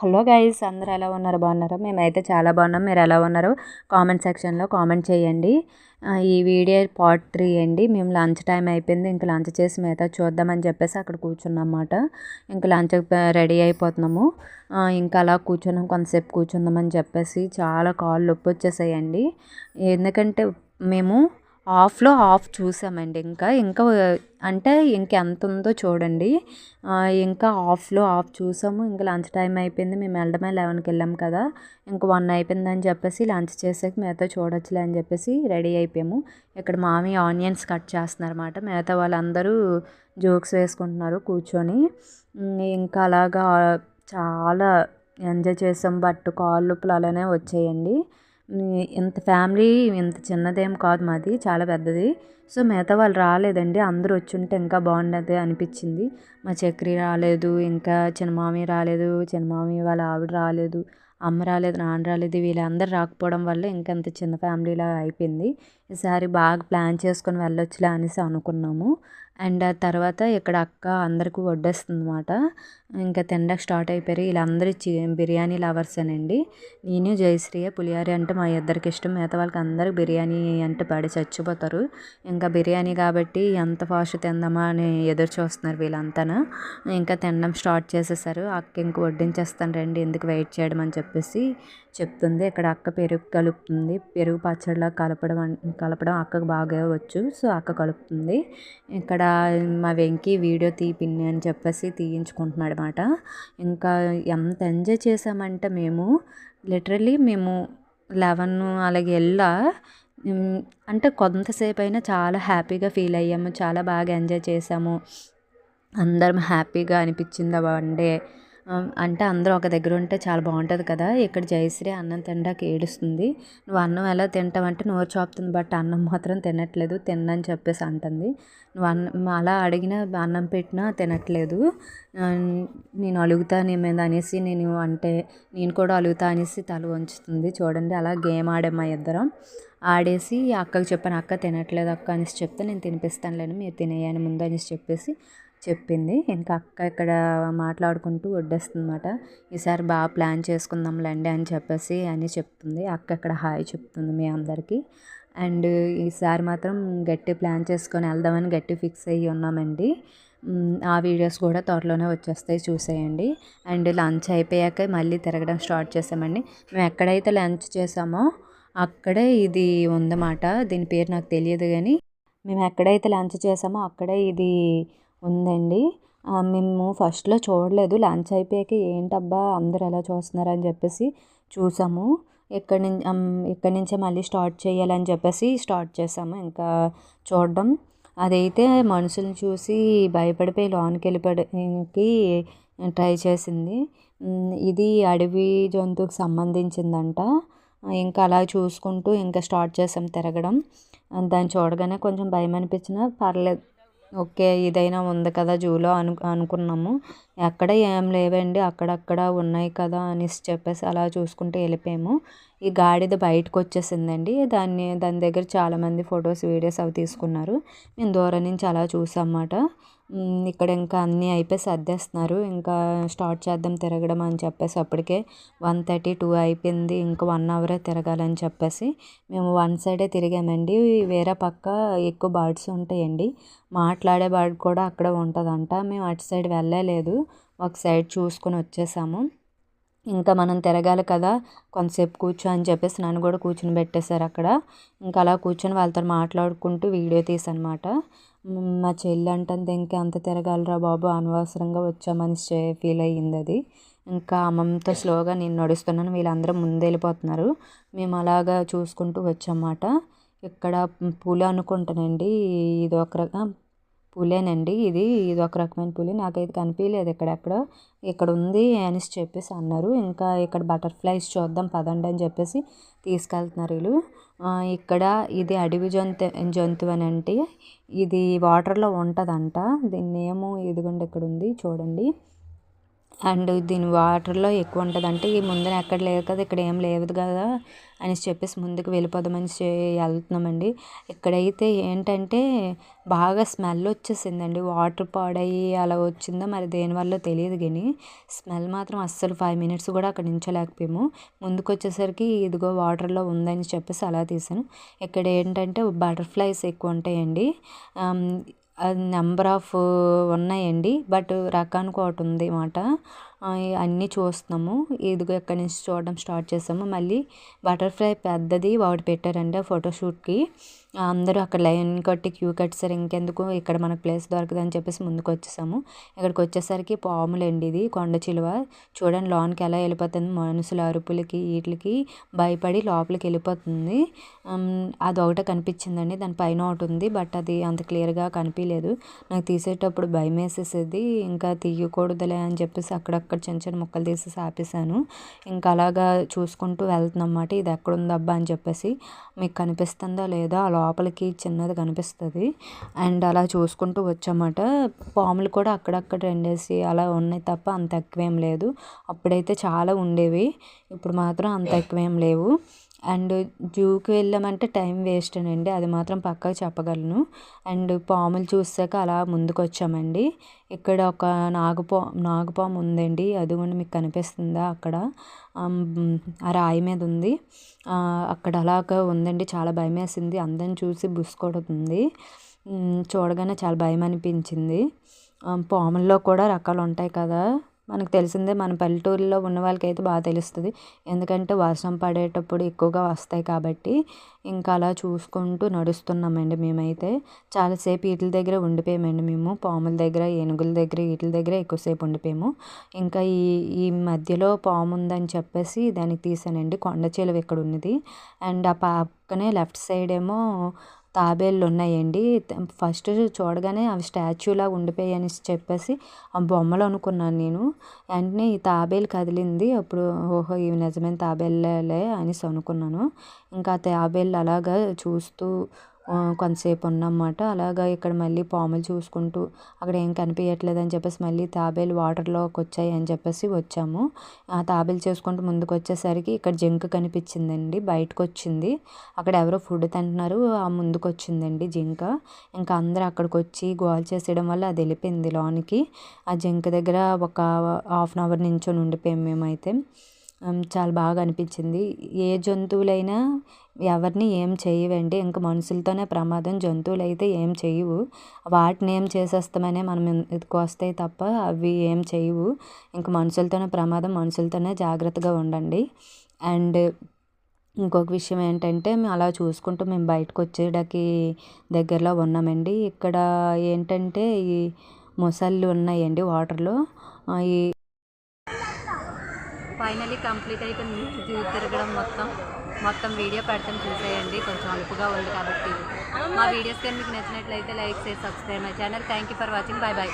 Hello guys అందరూ ఎలా ఉన్నారు? బాగున్నారా? మేమైతే చాలా బాగున్నాం. మీరు ఎలా ఉన్నారు? కామెంట్ సెక్షన్లో కామెంట్ చేయండి. ఈ వీడియో పార్ట్ త్రీ అండి. మేము లంచ్ టైం అయిపోయింది. ఇంకా లంచ్ చేసి మిగతా చూద్దామని చెప్పేసి అక్కడ కూర్చున్నాం అన్నమాట ఇంకా లంచ్ రెడీ అయిపోతున్నాము. ఇంకా అలా కూర్చున్నాం. కొంతసేపు కూర్చుందామని చెప్పేసి చాలా కాళ్ళు నొప్పి వచ్చేసాయండి. ఎందుకంటే మేము హాఫ్లో హాఫ్ చూసామండి ఇంకా. ఇంకా అంటే ఇంకెంత ఉందో చూడండి. ఇంకా హాఫ్లో హాఫ్ చూసాము. ఇంకా లంచ్ టైం అయిపోయింది. మేము వెళ్ళడమే లెవెన్కి వెళ్ళాం కదా. ఇంక వన్ అయిపోయిందని చెప్పేసి లంచ్ చేసాక మిగతా చూడొచ్చులే అని చెప్పేసి రెడీ అయిపోయాము. ఇక్కడ మామి ఆనియన్స్ కట్ చేస్తున్నారన్నమాట. మిగతా వాళ్ళందరూ జోక్స్ వేసుకుంటున్నారు కూర్చొని. ఇంకా అలాగా చాలా ఎంజాయ్ చేసాం. బట్ కాళ్ళు నొప్పులు అలానే వచ్చాయండి. ఇంత ఫ్యామిలీ ఇంత చిన్నదేం కాదు మాది చాలా పెద్దది. సో మిగతా వాళ్ళు రాలేదండి అందరూ వచ్చి ఉంటే ఇంకా బాగుండదు అనిపించింది. మా చక్రి రాలేదు ఇంకా చిన్నమామి రాలేదు చిన్నమామి వాళ్ళ ఆవిడ రాలేదు అమ్మ రాలేదు నాన్న రాలేదు వీళ్ళందరూ రాకపోవడం వల్ల ఇంకంత చిన్న ఫ్యామిలీలా అయిపోయింది. ఈసారి బాగా ప్లాన్ చేసుకొని వెళ్ళొచ్చులే అనేసి అనుకున్నాము. అండ్ ఆ తర్వాత ఇక్కడ అక్క అందరికీ వడ్డేస్తుంది అనమాట ఇంకా తినడానికి స్టార్ట్ అయిపోయారు. వీళ్ళందరూ చి బిర్యానీ లవర్సేనండి నేను జయశ్రీయ పులిహారి అంటే మా ఇద్దరికి ఇష్టం. మిగతా వాళ్ళకి అందరికి బిర్యానీ అంటే పడి చచ్చిపోతారు. ఇంకా బిర్యానీ కాబట్టి ఎంత ఫాస్ట్ తిందామా అని ఎదురు చూస్తున్నారు వీళ్ళంతా ఇంకా తినడం స్టార్ట్ చేసేసారు. అక్క ఇంక వడ్డించేస్తాను రండి ఎందుకు వెయిట్ చేయడం అని చెప్పేసి చెప్తుంది. ఇక్కడ అక్క పెరుగు కలుపుతుంది. పెరుగు పచ్చడిలా కలపడం కలపడం అక్కకు బాగా వచ్చు. సో అక్క కలుపుతుంది. ఇక్కడ మా వెంకీ వీడియో తీ పిన్ని అని చెప్పేసి తీయించుకుంటున్నాడు అనమాట ఇంకా ఎంత ఎంజాయ్ చేసామంటే మేము లిటరలీ మేము లెవెన్ అలాగే వెళ్ళా. అంటే కొంతసేపు అయినా చాలా హ్యాపీగా ఫీల్ అయ్యాము చాలా బాగా ఎంజాయ్ చేసాము అందరం హ్యాపీగా అనిపించింది ఆ వన్ డే. అంటే అందరూ ఒక దగ్గర ఉంటే చాలా బాగుంటుంది కదా. ఇక్కడ జయశ్రీ అన్నం తినడానికి ఏడుస్తుంది. నువ్వు అన్నం ఎలా తింటావంటే నోరు చాపుతుంది బట్ అన్నం మాత్రం తినట్లేదు తిన్నని చెప్పేసి అంటుంది. నువ్వు అన్నం అలా అడిగిన అన్నం పెట్టినా తినట్లేదు. నేను అలుగుతా నీ మీద అనేసి నేను అంటే నేను కూడా అలుగుతా అనేసి తల వంచుతుంది. చూడండి అలా గేమ్ ఆడాం మా ఇద్దరం. ఆడేసి అక్కకి చెప్పాను అక్క తినట్లేదు అక్క అనేసి చెప్తే నేను తినిపిస్తానులేను మీరు తినేయని ముందు అనేసి చెప్పేసి చెప్పింది. ఇంకా అక్క ఇక్కడ మాట్లాడుకుంటూ వడ్డేస్తుందన్నమాట ఈసారి బాగా ప్లాన్ చేసుకుందాంలేండి అని చెప్పేసి అని చెప్తుంది. అక్క ఇక్కడ హాయ్ చెప్తుంది మీ అందరికీ. అండ్ ఈసారి మాత్రం గట్టి ప్లాన్ చేసుకొని వెళ్దామని గట్టి ఫిక్స్ అయ్యి ఉన్నామండి. ఆ వీడియోస్ కూడా త్వరలోనే వచ్చేస్తాయి చూసేయండి. అండ్ లంచ్ అయిపోయాక మళ్ళీ తిరగడం స్టార్ట్ చేసామండి. మేము ఎక్కడైతే లంచ్ చేసామో అక్కడే ఇది ఉందన్నమాట. దీని పేరు నాకు తెలియదు కానీ మేము ఎక్కడైతే లంచ్ చేసామో అక్కడే ఇది ఉందండి. మేము ఫస్ట్లో చూడలేదు. లంచ్ అయిపోయాక ఏంటబ్బా అందరు ఎలా చూస్తున్నారు అని చెప్పేసి చూసాము. ఇక్కడి నుంచి ఇక్కడి నుంచే మళ్ళీ స్టార్ట్ చేయాలని చెప్పేసి స్టార్ట్ చేసాము. ఇంకా చూడడం. అదైతే మనుషులను చూసి భయపడిపోయి లోనికి వెళ్ళిపోవడానికి ట్రై చేసింది. ఇది అడవి జంతువుకి సంబంధించిందంట. ఇంకా అలా చూసుకుంటూ ఇంకా స్టార్ట్ చేసాం తిరగడం. దాన్ని చూడగానే కొంచెం భయం అనిపించినా పర్లేదు. ఓకే ఇదైనా ఉంది కదా జూలో అను అనుకున్నాము. ఎక్కడ ఏం లేవండి అక్కడక్కడ ఉన్నాయి కదా అనేసి చెప్పేసి అలా చూసుకుంటూ వెళ్ళిపోయాము. ఈ గాడిద బయటకు వచ్చేసిందండి దాన్ని దాని దగ్గర చాలామంది ఫొటోస్ వీడియోస్ అవి తీసుకున్నారు. మేము దూరం నుంచి అలా చూసామన్నమాట. ఇక్కడ ఇంకా అన్నీ అయిపోయి సర్దేస్తున్నారు. ఇంకా స్టార్ట్ చేద్దాం తిరగడం అని చెప్పేసి అప్పటికే వన్ థర్టీ టూ అయిపోయింది. ఇంకా వన్ అవరే తిరగాలని చెప్పేసి మేము వన్ సైడే తిరిగామండి. వేరే పక్క ఎక్కువ బర్డ్స్ ఉంటాయండి. మాట్లాడే బర్డ్ కూడా అక్కడ ఉంటుందంట. మేము అటు సైడ్ వెళ్ళలేదు. ఒక సైడ్ చూసుకొని వచ్చేసాము. ఇంకా మనం తిరగాలి కదా కొంతసేపు కూర్చో అని చెప్పేసి నన్ను కూడా కూర్చొని పెట్టేశారు అక్కడ. ఇంకా అలా కూర్చొని వాళ్ళతో మాట్లాడుకుంటూ వీడియో తీసనమాట మా చెల్లి అంటే ఇంకా అంత తిరగాలిరా బాబు అనవసరంగా వచ్చామని ఫీల్ అయ్యింది అది ఇంకా అమ్మంతో స్లోగా నేను నడుస్తున్నాను వీళ్ళందరూ ముందు వెళ్ళిపోతున్నారు. మేము అలాగా చూసుకుంటూ వచ్చామన్నమాట ఇక్కడ పూలు అనుకుంటానండి ఇది ఒక రకం పులేనండి. ఇది ఇది ఒక రకమైన పులి. నాకైతే కనిపించలేదు ఇక్కడెక్కడ ఇక్కడ ఉంది అనేసి చెప్పేసి అన్నారు. ఇంకా ఇక్కడ బటర్ఫ్లైస్ చూద్దాం పదండి అని చెప్పేసి తీసుకెళ్తున్నారు వీళ్ళు. ఇక్కడ ఇది అడవి జంతు జంతువు అని అంటే ఇది వాటర్లో ఉంటుందంట. దీన్ని ఏమో ఇదిగోండి ఇక్కడ ఉంది చూడండి. అండ్ దీని వాటర్లో ఎక్కువ ఉంటుంది అంటే ఈ ముందర ఎక్కడ లేదు కదా ఇక్కడ ఏం లేదు కదా అనేసి చెప్పేసి ముందుకు వెళ్ళిపోదామని వెళ్తున్నామండి. ఇక్కడైతే ఏంటంటే బాగా స్మెల్ వచ్చేసిందండి. వాటర్ పాడయ్యి అలా వచ్చిందో మరి దేనివల్ల తెలియదు కానీ స్మెల్ మాత్రం అస్సలు ఫైవ్ మినిట్స్ కూడా అక్కడ నించోలేకపోయాము. ముందుకు వచ్చేసరికి ఇదిగో వాటర్లో ఉందని చెప్పేసి అలా తీసాను ఇక్కడ ఏంటంటే బటర్ఫ్లైస్ ఎక్కువ ఉంటాయండి. నెంబర్ ఆఫ్ uh, ఉన్నాయండి. బట్ రకానికి ఒకటి ఉంది మాట అన్నీ చూస్తున్నాము. ఇదిగో ఎక్కడి నుంచి చూడడం స్టార్ట్ చేసాము. మళ్ళీ బటర్ఫ్లై పెద్దది ఒకటి పెట్టారండి ఫోటోషూట్కి అందరూ అక్కడ లైన్ కట్టి క్యూ కట్టేసారు. ఇంకెందుకు ఇక్కడ మనకు ప్లేస్ దొరకదని చెప్పేసి ముందుకు వచ్చేసాము. ఇక్కడికి వచ్చేసరికి పాములండి ఇది కొండ చిలువ. చూడండి లోనికి ఎలా వెళ్ళిపోతుంది. మనుషుల అరుపులకి వీటికి భయపడి లోపలికి వెళ్ళిపోతుంది. అది ఒకటే కనిపించిందండి. దాని పైన ఒకటి ఉంది బట్ అది అంత క్లియర్గా కనిపించలేదు. నాకు తీసేటప్పుడు భయం వేసేసేది ఇంకా తీయకూడదులే అని చెప్పేసి అక్కడ అక్కడ చిన్న చిన్న ముక్కలు తీసేసి ఆపేసాను ఇంకా అలాగా చూసుకుంటూ వెళ్తున్నాం అన్నమాట ఇది ఎక్కడ ఉందబ్బా అని చెప్పేసి మీకు కనిపిస్తుందా లేదా? ఆ లోపలికి చిన్నది కనిపిస్తుంది. అండ్ అలా చూసుకుంటూ వచ్చామాట పాములు కూడా అక్కడక్కడ రెండేసి అలా ఉన్నాయి తప్ప అంత ఎక్కువేం లేదు. అప్పుడైతే చాలా ఉండేవి. ఇప్పుడు మాత్రం అంత ఎక్కువేం లేవు. అండ్ జూకి వెళ్ళామంటే టైం వేస్ట్ అండి. అది మాత్రం పక్కకు చెప్పగలను. అండ్ పాములు చూసాక అలా ముందుకు వచ్చామండి ఇక్కడ ఒక నాగుపా నాగుపాము ఉందండి. అది కూడా మీకు కనిపిస్తుందా అక్కడ? ఆ రాయి మీద ఉంది. అక్కడ అలాగా ఉందండి. చాలా భయం వేసింది. అందరిని చూసి బుసుకొడుతుంది చూడగానే చాలా భయం అనిపించింది. పాముల్లో కూడా రకాలు ఉంటాయి కదా. మనకు తెలిసిందే మన పల్లెటూరులో ఉన్న వాళ్ళకైతే బాగా తెలుస్తుంది. ఎందుకంటే వర్షం పడేటప్పుడు ఎక్కువగా వస్తాయి కాబట్టి ఇంకా అలా చూసుకుంటూ నడుస్తున్నామండి మేమైతే. చాలాసేపు వీటి దగ్గర ఉండిపోయామండి మేము. పాముల దగ్గర ఏనుగుల దగ్గర వీటి దగ్గర ఎక్కువసేపు ఉండిపోయాము. ఇంకా ఈ ఈ మధ్యలో పాము ఉందని చెప్పేసి దానికి తీసానండి. కొండ ఇక్కడ ఉన్నది. అండ్ ఆ పక్కనే లెఫ్ట్ సైడ్ ఏమో తాబేళ్ళు ఉన్నాయండి ఫస్ట్ చూడగానే అవి స్టాచ్యూలా ఉండిపోయాయి అని చెప్పేసి ఆ బొమ్మలు అనుకున్నాను నేను. వెంటనే ఈ తాబేలు కదిలింది. అప్పుడు ఓహో ఇవి నిజమైన తాబేళ్ళే అనేసి అనుకున్నాను. ఇంకా తాబేళ్ళు అలాగా చూస్తూ కొంతసేపు ఉన్నమాట అలాగా ఇక్కడ మళ్ళీ పాములు చూసుకుంటూ అక్కడ ఏం కనిపించట్లేదు అని చెప్పేసి మళ్ళీ తాబేలు వాటర్లోకి వచ్చాయి అని చెప్పేసి వచ్చాము. ఆ తాబేలు చేసుకుంటూ ముందుకు వచ్చేసరికి ఇక్కడ జింక కనిపించిందండి బయటకు వచ్చింది అక్కడ ఎవరో ఫుడ్ తింటున్నారు ఆ ముందుకు వచ్చిందండి జింక. ఇంకా అందరూ అక్కడికి వచ్చి గోల్ చేసేయడం వల్ల అది వెళ్ళిపోయింది లోనికి. ఆ జింక దగ్గర ఒక హాఫ్ అన్ అవర్ నించొని ఉండిపోయాం మేమైతే. చాలా బాగా అనిపించింది. ఏ జంతువులైనా ఎవరిని ఏం చేయవండి. ఇంక మనుషులతోనే ప్రమాదం. జంతువులు అయితే ఏం చేయవు. వాటిని ఏం చేసేస్తామనే మనం ఇదికి వస్తాయి తప్ప అవి ఏం చేయవు. ఇంక మనుషులతోనే ప్రమాదం. మనుషులతోనే జాగ్రత్తగా ఉండండి. అండ్ ఇంకొక విషయం ఏంటంటే మేము అలా చూసుకుంటూ మేము బయటకు వచ్చేటకి దగ్గరలో ఉన్నామండి. ఇక్కడ ఏంటంటే ఈ మొసళ్ళు ఉన్నాయండి వాటర్లో. ఈ ఫైనలీ కంప్లీట్ అయిపోయింది తిరగడం మొత్తం. మొత్తం వీడియో పెడతాం చూసేయండి. కొంచెం అలుపుగా ఉంది కాబట్టి. మా వీడియోస్ కానీ మీకు నచ్చినట్లయితే లైక్ చేసి subscribe my channel thank you for watching. Bye bye